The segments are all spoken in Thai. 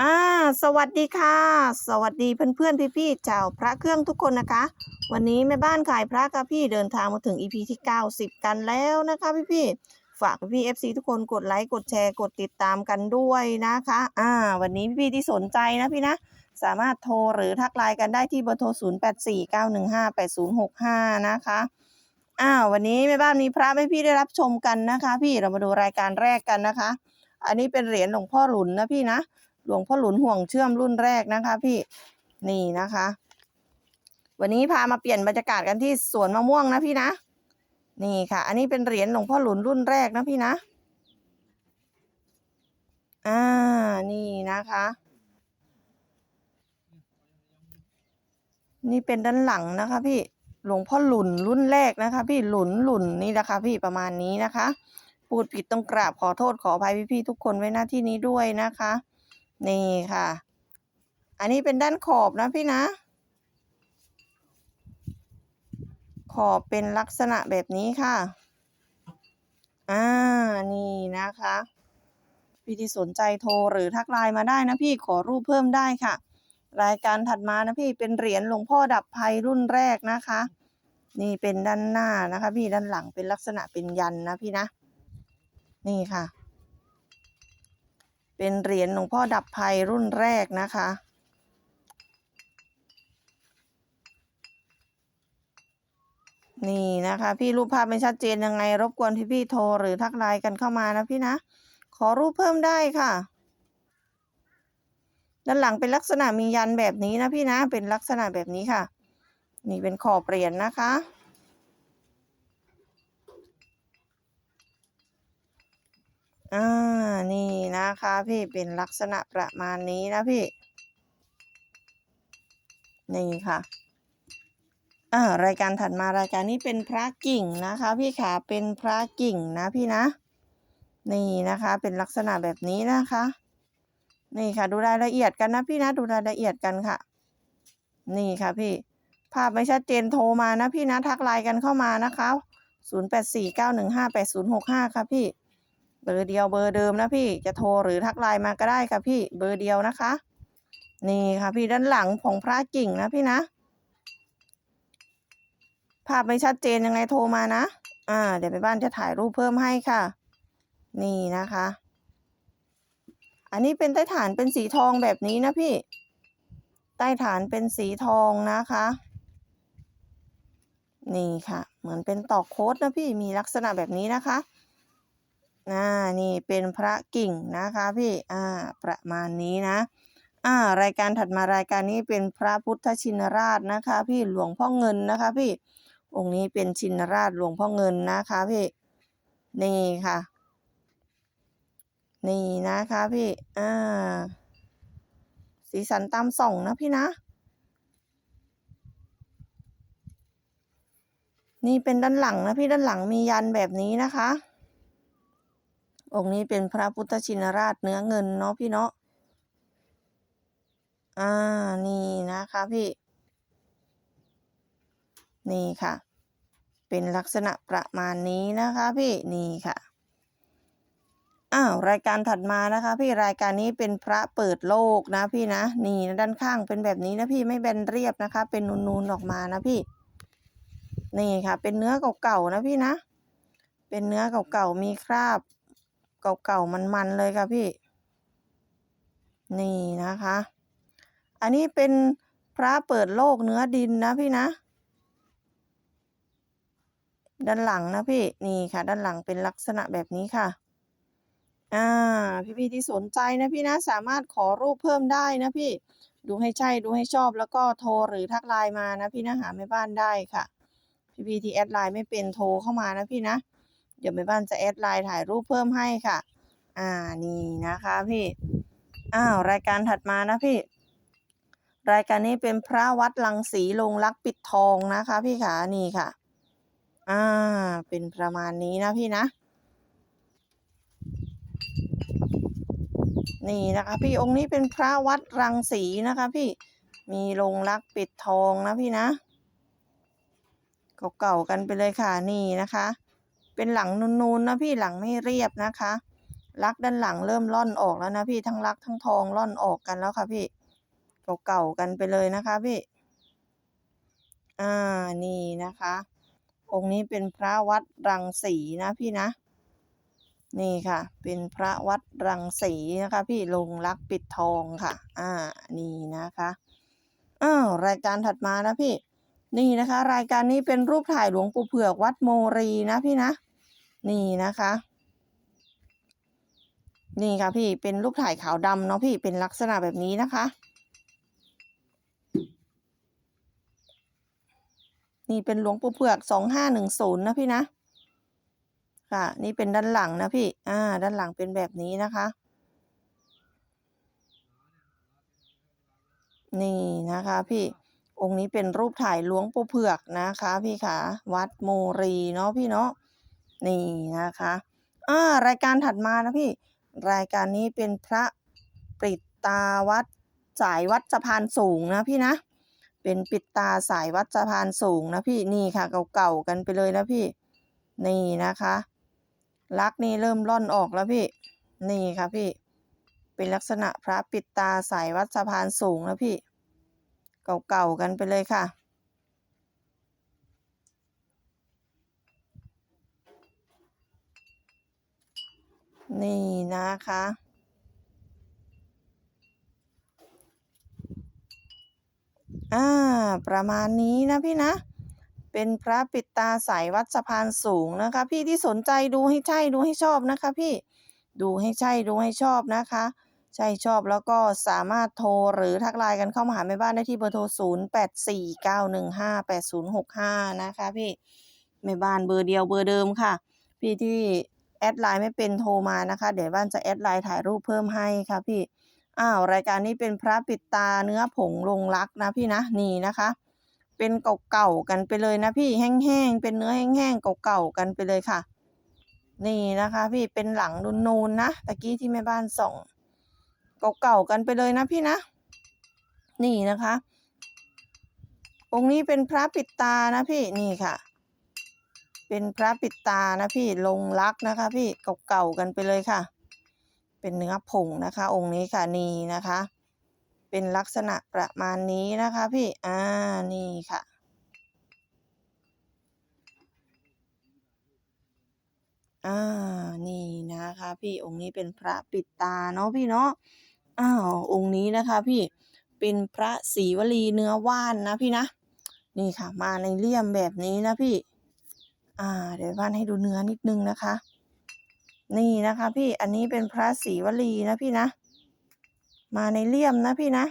อ่าสวัสดีค่ะ สวัสดีเพื่อนๆพี่ๆเจ้าพระเครื่องทุกคนนะคะ วันนี้แม่บ้านขายพระกับพี่เดินทางมาถึง EP ที่ 90 กันแล้วนะคะพี่ๆฝากพี่ FC ทุกคนกดไลค์กดแชร์กดติดตามกันด้วยนะคะ อ่า วันนี้พี่ๆที่สนใจนะพี่นะ สามารถโทรหรือทักไลน์กันได้ที่เบอร์โทร 0849158065 นะคะอ้าววันนี้แม่บ้านมีพระให้พี่ได้รับชมกันนะคะ พี่เรามาดูรายการแรกกันนะคะ อันนี้เป็นเหรียญหลวงพ่อหลุนนะพี่นะ หลวงพ่อหลุนห่วงเชื่อมรุ่นแรกนะคะ พี่นี่นะคะ วันนี้พามาเปลี่ยนบรรยากาศกันที่สวนมะม่วงนะพี่นะ นี่ค่ะ อันนี้เป็นเหรียญหลวงพ่อหลุนรุ่นแรกนะพี่นะอ่านี่นะคะ นี่เป็นด้านหลังนะคะ พี่หลวงพ่อหลุนรุ่นแรกนะคะ พี่หลุนหลุนนี่นะคะ พี่ประมาณนี้นะคะพูดผิดต้องกราบขอโทษขออภัยพี่ๆทุกคนไว้หน้าที่นี้ด้วยนะคะ นี่ค่ะ อันนี้เป็นด้านขอบนะพี่นะ ขอบเป็นลักษณะแบบนี้ค่ะ อ่า นี่นะคะ พี่ที่สนใจโทรหรือทักไลน์มาได้นะพี่ขอรูปเพิ่มได้ค่ะ รายการถัดมานะพี่เป็นเหรียญหลวงพ่อดับภัยรุ่นแรกนะคะ นี่เป็นด้านหน้านะคะ พี่ด้านหลังเป็นลักษณะเป็นยันนะพี่นะ นี่ค่ะ เป็นเหรียญหลวงพ่อดับภัยรุ่นแรกนะคะ นี่นะคะ พี่รูปภาพไม่ชัดเจนยังไง รบกวนพี่พี่ๆโทรหรือทักไลน์กันเข้ามานะพี่นะ ขอรูปเพิ่มได้ค่ะ ด้านหลังเป็นลักษณะมียันแบบนี้นะพี่นะ เป็นลักษณะแบบนี้ค่ะ นี่เป็นขอบเหรียญนะคะ อ่า นี่นะคะพี่เป็นลักษณะประมาณนี้นะพี่ นี่ค่ะ อ่า รายการถัดมารายการนี้เป็นพระกิ่งนะคะ พี่ขาเป็นพระกิ่งนะพี่นะ นี่นะคะ เป็นลักษณะแบบนี้นะคะ นี่ค่ะ ดูรายละเอียดกันนะพี่นะ ดูรายละเอียดกันค่ะ นี่ค่ะพี่ ภาพไม่ชัดเจนโทรมานะพี่นะ ทักไลน์กันเข้ามานะคะ 0849158065 ค่ะพี่ เบอร์เดียวเบอร์เดิมนะพี่จะโทรหรือทักไลน์มาก็ได้ค่ะพี่เบอร์เดียวนะคะ นี่ค่ะพี่ด้านหลังของพระกิ่งนะพี่นะ ภาพไม่ชัดเจนยังไงโทรมานะ อ่า เดี๋ยวไปบ้านจะถ่ายรูปเพิ่มให้ค่ะ นี่นะคะ อันนี้เป็นใต้ฐานเป็นสีทองแบบนี้นะพี่ ใต้ฐานเป็นสีทองนะคะ นี่ค่ะ เหมือนเป็นตอกโค้ดนะพี่มีลักษณะแบบนี้นะคะ อ่านี่เป็นพระกิ่งนะคะพี่อ่าประมาณนี้นะอ่ารายการถัดมารายการนี้เป็นพระพุทธชินราชนะคะ พี่หลวงพ่อเงินนะคะพี่องค์นี้เป็นชินราชหลวงพ่อเงินนะคะพี่นี่ค่ะ นี่นะคะพี่อ่าสีสันตามส่องนะพี่นะนี่เป็นด้านหลังนะพี่ด้านหลังมียันแบบนี้นะคะ องค์นี้เป็นพระพุทธชินราชเนื้อเงินเนาะพี่เนาะ อ่า นี่นะคะพี่ นี่ค่ะ เป็นลักษณะประมาณนี้นะคะพี่ นี่ค่ะ อ้าว รายการถัดมานะคะพี่ รายการนี้เป็นพระเปิดโลกนะพี่นะ นี่ด้านข้างเป็นแบบนี้นะพี่ ไม่แบนเรียบนะคะ เป็นนูนๆออกมานะพี่ นี่ค่ะ เป็นเนื้อเก่าๆนะพี่นะ เป็นเนื้อเก่าๆ มีคราบ เก่าๆมันๆเลยค่ะพี่ นี่นะคะ อันนี้เป็นพระเปิดโลกเนื้อดินนะพี่นะ ด้านหลังนะพี่นี่ค่ะ ด้านหลังเป็นลักษณะแบบนี้ค่ะอ่าพี่ๆที่สนใจนะพี่นะสามารถขอรูปเพิ่มได้นะพี่ดูให้ใช่ดูให้ชอบแล้วก็โทรหรือทักไลน์มานะพี่นะหาแม่บ้านได้ค่ะพี่ๆที่แอดไลน์ไม่เป็นโทรเข้ามานะพี่นะ เดี๋ยวแม่บ้านจะแอดไลน์ถ่ายรูปเพิ่มให้ค่ะ อ่านี่นะคะพี่อ้าวรายการถัดมานะพี่ รายการนี้เป็นพระวัดลังสีลงรักปิดทองนะคะ พี่ขานี่ค่ะ อ่า เป็นประมาณนี้นะพี่นะ นี่นะคะพี่องค์นี้เป็นพระวัดรังสีนะคะพี่มีลงรักปิดทองนะพี่นะเก่าๆกันไปเลยค่ะนี่นะคะ เป็นหลังนูนๆนะพี่หลังไม่เรียบนะคะลักด้านหลังเริ่มร่อนออกแล้วนะพี่ทั้งลักทั้งทองร่อนออกกันแล้วค่ะพี่เก่าๆกันไปเลยนะคะพี่ อ่านี่นะคะ องค์นี้เป็นพระวัดรังสีนะพี่นะ นี่ค่ะ เป็นพระวัดรังสีนะคะ พี่ลงรักปิดทองค่ะ อ่านี่นะคะอ้าวรายการถัดมานะพี่ นี่นะคะ รายการนี้เป็นรูปถ่ายหลวงปู่เผือกวัดโมรีนะพี่นะ นี่นะคะ นี่ค่ะพี่เป็นรูปถ่ายขาวดำเนาะพี่เป็นลักษณะแบบนี้นะคะ นี่เป็นหลวงปู่เผือกสองห้าหนึ่งศูนย์นะพี่นะค่ะนี่เป็นด้านหลังนะพี่ อ่า ด้านหลังเป็นแบบนี้นะคะ นี่นะคะพี่ องค์นี้เป็นรูปถ่ายหลวงปู่เผือกนะคะ พี่ขาวัดโมรีเนาะพี่เนาะนี่นะคะอ่ารายการถัดมานะพี่ รายการนี้เป็นพระปิตาวัดสายวัดสะพานสูงนะพี่นะ เป็นปิดตาสายวัดสะพานสูงนะพี่นี่ค่ะเก่าๆกันไปเลยนะพี่ นี่นะคะ ลักนี่เริ่มร่อนออกแล้วพี่ นี่ค่ะพี่ เป็นลักษณะพระปิดตาสายวัดสะพานสูงนะพี่ เก่าๆกันไปเลยค่ะ นี่นะคะอ่าประมาณนี้นะพี่นะ เป็นพระปิดตาสายวัดสะพานสูงนะคะ พี่ที่สนใจดูให้ใช่ดูให้ชอบนะคะ พี่ดูให้ใช่ดูให้ชอบนะคะ ใช่ชอบแล้วก็สามารถโทรหรือทักไลน์กันเข้ามาหาแม่บ้านได้ที่เบอร์โทร 0 8 4 9 1 5 8 0 6 5 นะคะพี่แม่บ้านเบอร์เดียวเบอร์เดิมค่ะ พี่ที่แอดไลน์ไม่เป็นโทรมานะคะ เดี๋ยวบ้านจะแอดไลน์ถ่ายรูปเพิ่มให้ค่ะพี่อ้าวรายการนี้เป็นพระปิดตาเนื้อผงลงรักนะพี่นะนี่นะคะ เป็นเก่าๆกันไปเลยนะพี่แห้งๆเป็นเนื้อแห้งๆเก่าๆกันไปเลยค่ะ นี่นะคะ พี่เป็นหลังนูนๆนะตะกี้ที่แม่บ้านส่อง เก่าๆกันไปเลยนะพี่นะ นี่นะคะ องค์นี้เป็นพระปิดตานะพี่นี่ค่ะ เป็นพระปิดตานะพี่ลงรักนะคะ พี่เก่าๆกันไปเลยค่ะ เป็นเนื้อผงนะคะ องค์นี้ค่ะนี่นะคะ เป็นลักษณะประมาณนี้นะคะพี่อ่านี่ค่ะอ่า นี่นะคะ พี่องค์นี้เป็นพระปิดตาเนาะพี่เนาะ อ้าวองค์นี้นะคะพี่เป็นพระศรีวลีเนื้อว่านนะพี่นะ นี่ค่ะ มาในเลี่ยมแบบนี้นะพี่ อ่า เดี๋ยวบ้านให้ดูเนื้อนิดนึงนะคะ นี่นะคะพี่อันนี้เป็นพระศรีวลีนะพี่นะ มาในเลี่ยมนะพี่นะ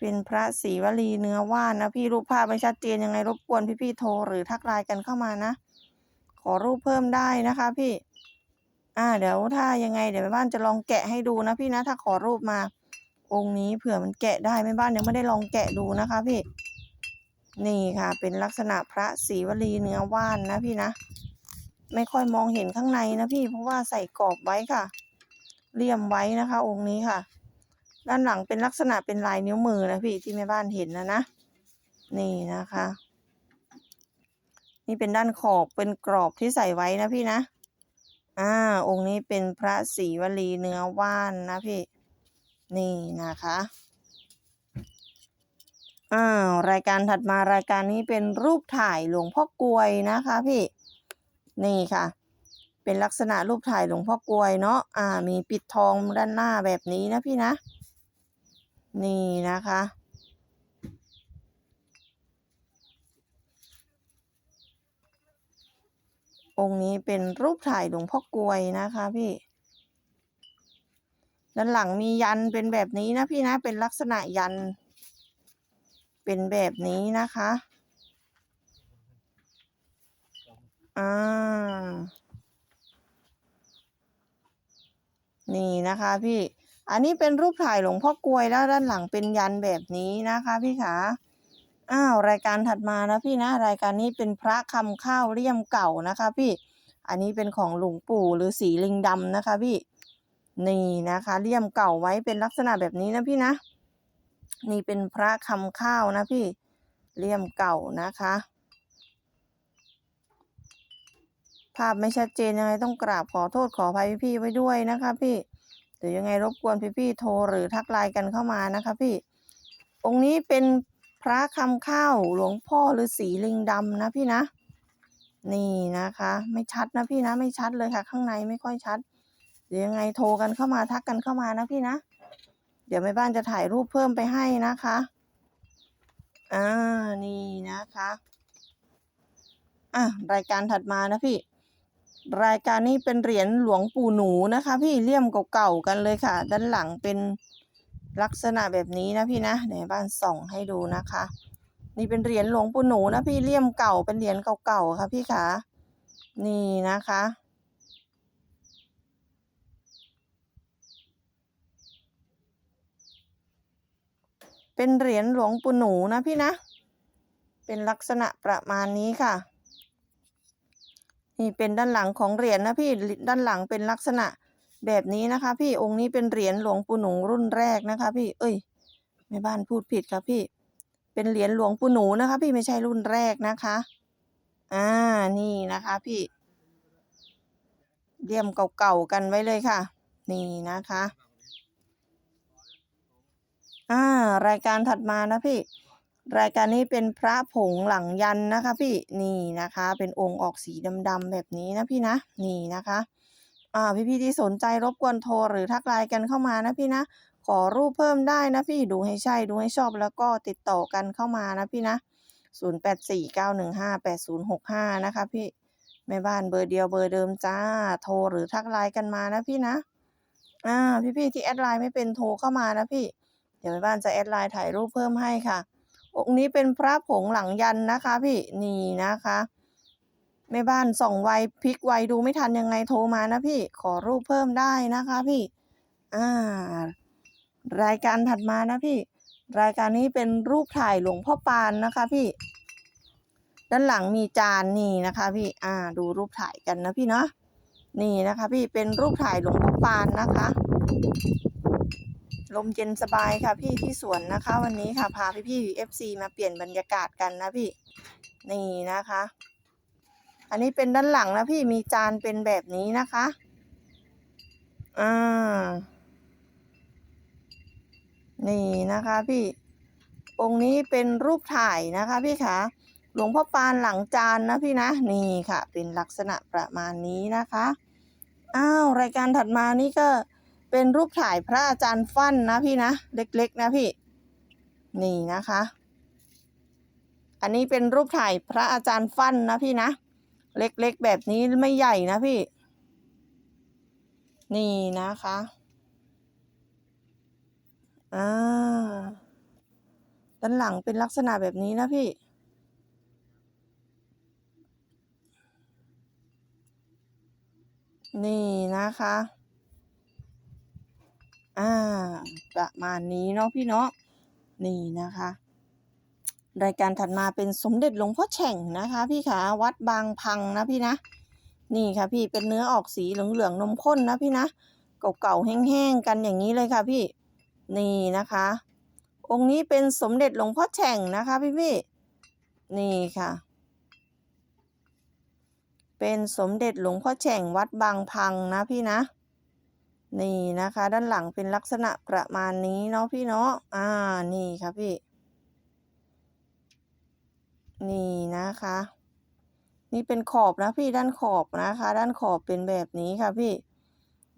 เป็นพระศรีวลีเนื้อว่านนะพี่รูปภาพไม่ชัดเจนยังไงรบกวนพี่ๆโทรหรือทักไลน์กันเข้ามานะ ขอรูปเพิ่มได้นะคะพี่ อ่า เดี๋ยวถ้ายังไงเดี๋ยวแม่บ้านจะลองแกะให้ดูนะพี่นะ ถ้าขอรูปมา องค์นี้เผื่อมันแกะได้แม่บ้านยังไม่ได้ลองแกะดูนะคะพี่ นี่ค่ะ เป็นลักษณะพระศรีวลีเนื้อว่านนะพี่นะ ไม่ค่อยมองเห็นข้างในนะพี่ เพราะว่าใส่กรอบไว้ค่ะเลี่ยมไว้นะคะ องค์นี้ค่ะ ด้านหลังเป็นลักษณะเป็นลายนิ้วมือนะพี่ที่แม่บ้านเห็นนะนะนี่นะคะ นี่เป็นด้านขอบเป็นกรอบที่ใส่ไว้นะพี่นะ อ่าองค์นี้เป็นพระศรีวลีเนื้อว่านนะพี่ นี่นะคะอ้ารายการถัดมารายการนี้เป็นรูปถ่ายหลวงพ่อกลวยนะคะพี่ นี่ค่ะ เป็นลักษณะรูปถ่ายหลวงพ่อกลวยเนาะอ่า มีปิดทองด้านหน้าแบบนี้นะพี่นะ นี่นะคะ องค์นี้เป็นรูปถ่ายหลวงพ่อกลวยนะคะพี่ ด้านหลังมียันเป็นแบบนี้นะพี่นะ เป็นลักษณะยัน เป็นแบบนี้นะคะ อ่า นี่นะคะพี่ อันนี้เป็นรูปถ่ายหลวงพ่อกลวยแล้วด้านหลังเป็นยันแบบนี้นะคะพี่ขา อ้าวรายการถัดมานะพี่นะรายการนี้เป็นพระคำข้าวเลี่ยมเก่านะคะ พี่ อันนี้เป็นของหลวงปู่หรือสีลิงดำนะคะ พี่นี่นะคะเลี่ยมเก่าไว้เป็นลักษณะแบบนี้นะพี่นะ นี่เป็นพระคำข้าวนะพี่เลี่ยมเก่านะคะ ภาพไม่ชัดเจนยังไงต้องกราบขอโทษขออภัยพี่ไว้ด้วยนะคะพี่เดี๋ยวยังไงรบกวนพี่ๆโทรหรือทักไลน์กันเข้ามานะคะพี่องค์นี้เป็น พระคำข้าวหลวงพ่อฤาษีลิงดำนะพี่นะ นี่นะคะ ไม่ชัดนะพี่นะ ไม่ชัดเลยค่ะ ข้างในไม่ค่อยชัด เดี๋ยวยังไงโทรกันเข้ามาทักกันเข้ามานะพี่นะ เดี๋ยวแม่บ้านจะถ่ายรูปเพิ่มไปให้นะคะอ่านี่นะคะอะรายการถัดมานะพี่ รายการนี้เป็นเหรียญหลวงปู่หนูนะคะ พี่เลี่ยมเก่าๆกันเลยค่ะ ด้านหลังเป็น ลักษณะแบบนี้นะพี่นะเดี๋ยวบ้านส่องให้ดูนะคะ นี่เป็นเหรียญหลวงปู่หนูนะพี่เลี่ยมเก่าเป็นเหรียญเก่าๆค่ะพี่ขานี่นะคะ เป็นเหรียญหลวงปู่หนูนะพี่นะ เป็นลักษณะประมาณนี้ค่ะ นี่เป็นด้านหลังของเหรียญนะพี่ด้านหลังเป็นลักษณะ แบบนี้นะคะ พี่องค์นี้เป็นเหรียญหลวงปู่หนูรุ่นแรกนะคะ พี่เอ้ยแม่บ้านพูดผิดครับพี่ เป็นเหรียญหลวงปู่หนูนะคะ พี่ไม่ใช่รุ่นแรกนะคะอ่านี่นะคะ พี่เลี่ยมเก่าๆกันไว้เลยค่ะ นี่นะคะอ่ารายการถัดมานะพี่ รายการนี้เป็นพระผงหลังยันนะคะ พี่นี่นะคะ เป็นองค์ออกสีดำๆแบบนี้นะพี่นะนี่นะคะ อ่าพี่ๆที่สนใจรบกวนโทรหรือทักไลน์กันเข้ามานะพี่นะ ขอรูปเพิ่มได้นะพี่ดูให้ใช่ดูให้ชอบแล้วก็ติดต่อกันเข้ามานะพี่นะ0849158065 นะคะพี่แม่บ้านเบอร์เดียวเบอร์เดิมจ้า โทรหรือทักไลน์กันมานะพี่นะ อ่า พี่ๆที่แอดไลน์ไม่เป็นโทรเข้ามานะพี่ เดี๋ยวแม่บ้านจะแอดไลน์ถ่ายรูปเพิ่มให้ค่ะ องค์นี้เป็นพระผงหลังยันนะคะ พี่นี่นะคะ แม่บ้านส่องไวพลิกไวดูไม่ทันยังไงโทรมานะพี่ ขอรูปเพิ่มได้นะคะพี่ อ่า รายการถัดมานะพี่ รายการนี้เป็นรูปถ่ายหลวงพ่อปานนะคะพี่ ด้านหลังมีจานนี่นะคะ พี่ อ่า ดูรูปถ่ายกันนะพี่เนาะ นี่นะคะ พี่เป็นรูปถ่ายหลวงพ่อปานนะคะ ลมเย็นสบายค่ะพี่ที่สวนนะคะ วันนี้ค่ะพาพี่พี่เอฟซีมาเปลี่ยนบรรยากาศกันนะพี่ นี่นะคะ อันนี้เป็นด้านหลังนะพี่มีจานเป็นแบบนี้นะคะอ่านี่นะคะพี่ องค์นี้เป็นรูปถ่ายนะคะพี่คะหลวงพ่อปานหลังจานนะพี่นะนี่ค่ะ เป็นลักษณะประมาณนี้นะคะอ้าวรายการถัดมานี่ก็เป็นรูปถ่ายพระอาจารย์ฟั่นนะพี่นะเล็กๆนะพี่ นี่นะคะ อันนี้เป็นรูปถ่ายพระอาจารย์ฟั่นนะพี่นะ เล็กๆแบบนี้ไม่ใหญ่นะพี่ นี่นะคะอ่าด้านหลังเป็นลักษณะแบบนี้นะพี่นี่นะคะ อ่า ประมาณนี้เนาะพี่เนาะ นี่นะคะ รายการถัดมาเป็นสมเด็จหลวงพ่อแฉ่งนะคะ พี่ขาวัดบางพังนะพี่นะ นี่ค่ะพี่เป็นเนื้อออกสีเหลืองๆนมข้นนะพี่นะ เก่าๆแห้งๆกันอย่างนี้เลยค่ะพี่ นี่นะคะ องค์นี้เป็นสมเด็จหลวงพ่อแฉ่งนะคะพี่พี่ๆนี่ค่ะ เป็นสมเด็จหลวงพ่อแฉ่งวัดบางพังนะพี่นะ นี่นะคะ ด้านหลังเป็นลักษณะประมาณนี้เนาะพี่เนาะอ่านี่ค่ะพี่ นี่นะคะ นี่เป็นขอบนะพี่ด้านขอบนะคะ ด้านขอบเป็นแบบนี้ค่ะพี่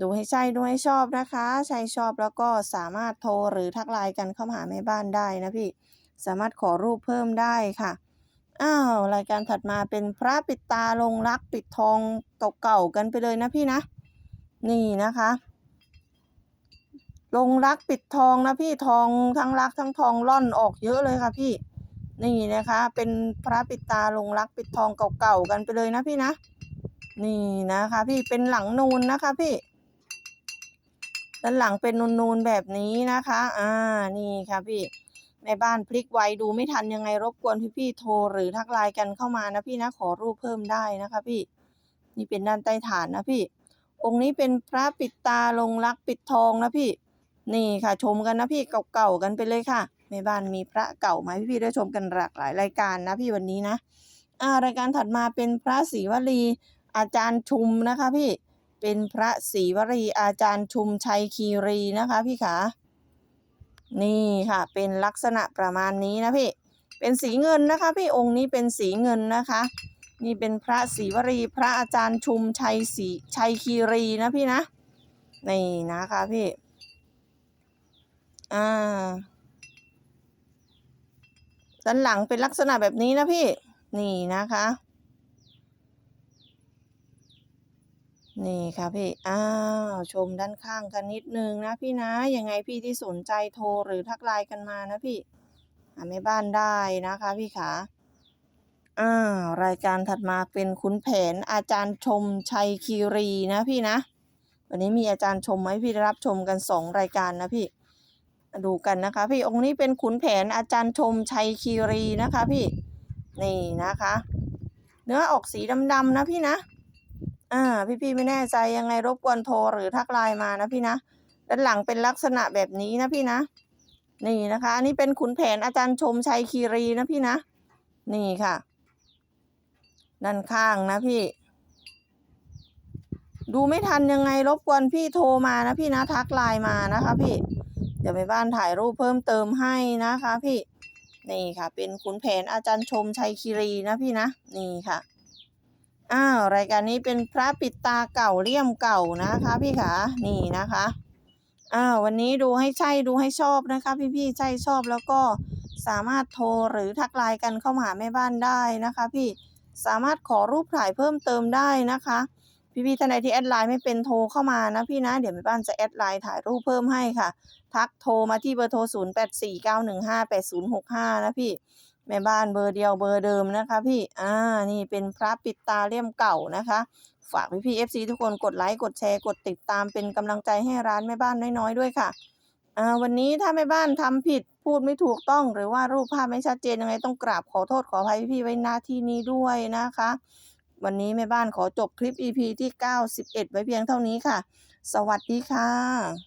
ดูให้ใช่ดูให้ชอบนะคะ ใช่ชอบแล้วก็สามารถโทรหรือทักไลน์กันเข้ามาหาแม่บ้านได้นะพี่ สามารถขอรูปเพิ่มได้ค่ะอ้าวรายการถัดมาเป็นพระปิดตาลงรักปิดทองเก่าๆกันไปเลยนะพี่นะ นี่นะคะลงรักปิดทองนะพี่ทองทั้งรักทั้งทองล่อนออกเยอะเลยค่ะพี่ นี่นะคะ เป็นพระปิดตาลงรักปิดทองเก่าๆกันไปเลยนะพี่นะ นี่นะคะ พี่เป็นหลังนูนนะคะพี่ด้านหลังเป็นนูนๆแบบนี้นะคะ อ่า นี่ค่ะพี่ ในบ้านพลิกไวดูไม่ทันยังไงรบกวนพี่ๆโทรหรือทักไลน์กันเข้ามานะพี่นะ ขอรูปเพิ่มได้นะคะพี่ นี่เป็นด้านใต้ฐานนะพี่ องค์นี้เป็นพระปิดตาลงรักปิดทองนะพี่ นี่ค่ะชมกันนะพี่เก่าๆกันไปเลยค่ะ แม่บ้านมีพระเก่ามาให้พี่ๆได้ชมกันหลากหลายรายการนะพี่วันนี้นะอ่ารายการถัดมาเป็นพระศรีวลีอาจารย์ชุมนะคะพี่เป็นพระศรีวรีอาจารย์ชุมชัยคีรีนะคะพี่ขานี่ค่ะ เป็นลักษณะประมาณนี้นะพี่ เป็นสีเงินนะคะ พี่องค์นี้เป็นสีเงินนะคะ นี่เป็นพระศรีวรีพระอาจารย์ชุมชัยศรีชัยคีรีนะพี่นะ นี่นะคะพี่ อ่า ด้านหลังเป็นลักษณะแบบนี้นะพี่ นี่นะคะ นี่ค่ะพี่ อ้าว ชมด้านข้างกันนิดนึงนะพี่นะ ยังไงพี่ที่สนใจโทรหรือทักไลน์กันมานะพี่หาแม่บ้านได้นะคะพี่ขาอ่ารายการถัดมาเป็นขุนแผนอาจารย์ชมชัยคีรีนะพี่นะ วันนี้มีอาจารย์ชมไหมพี่ได้รับชมกันสองรายการนะพี่ ดูกันนะคะ พี่องค์นี้เป็นขุนแผนอาจารย์ชมชัยคีรีนะคะ พี่นี่นะคะ เนื้อออกสีดำๆนะพี่นะอ่าพี่ๆไม่แน่ใจยังไงรบกวนโทรหรือทักไลน์มานะพี่นะด้านหลังเป็นลักษณะแบบนี้นะพี่นะ นี่นะคะ อันนี้เป็นขุนแผนอาจารย์ชมชัยคีรีนะพี่นะ นี่ค่ะ ด้านข้างนะพี่ ดูไม่ทันยังไงรบกวนพี่โทรมานะพี่นะทักไลน์มานะคะพี่ เดี๋ยวไปบ้านถ่ายรูปเพิ่มเติมให้นะคะ พี่นี่ค่ะ เป็นขุนแผนอาจารย์ชมชัยคีรีนะพี่นะนี่ค่ะอ้าวรายการนี้เป็นพระปิดตาเก่าเลี่ยมเก่านะคะ พี่ขานี่นะคะอ้าววันนี้ดูให้ใช่ดูให้ชอบนะคะ พี่ๆใช่ชอบแล้วก็สามารถโทรหรือทักไลน์กันเข้ามาหาแม่บ้านได้นะคะ พี่สามารถขอรูปถ่ายเพิ่มเติมได้นะคะ พี่ๆท่านใดที่แอดไลน์ไม่เป็นโทรเข้ามานะพี่นะ เดี๋ยวแม่บ้านจะแอดไลน์ถ่ายรูปเพิ่มให้ค่ะ ทักโทรมาที่เบอร์โทร 0 8 4 9 1 5 8 0 6 5 นะพี่ แม่บ้านเบอร์เดียวเบอร์เดิมนะคะพี่ อ่า นี่เป็นพระปิดตาเลี่ยมเก่านะคะ ฝากพี่พี่เอฟซีทุกคนกดไลค์ กดแชร์ กดติดตามเป็นกำลังใจให้ร้านแม่บ้านน้อยๆด้วยค่ะ อ่า วันนี้ถ้าแม่บ้านทำผิดพูดไม่ถูกต้องหรือว่ารูปภาพไม่ชัดเจนยังไงต้องกราบขอโทษขออภัยพี่พี่ๆไว้หน้าที่นี้ด้วยนะคะ วันนี้แม่บ้านขอจบคลิป EP ที่ 91 ไว้เพียงเท่านี้ค่ะ สวัสดีค่ะ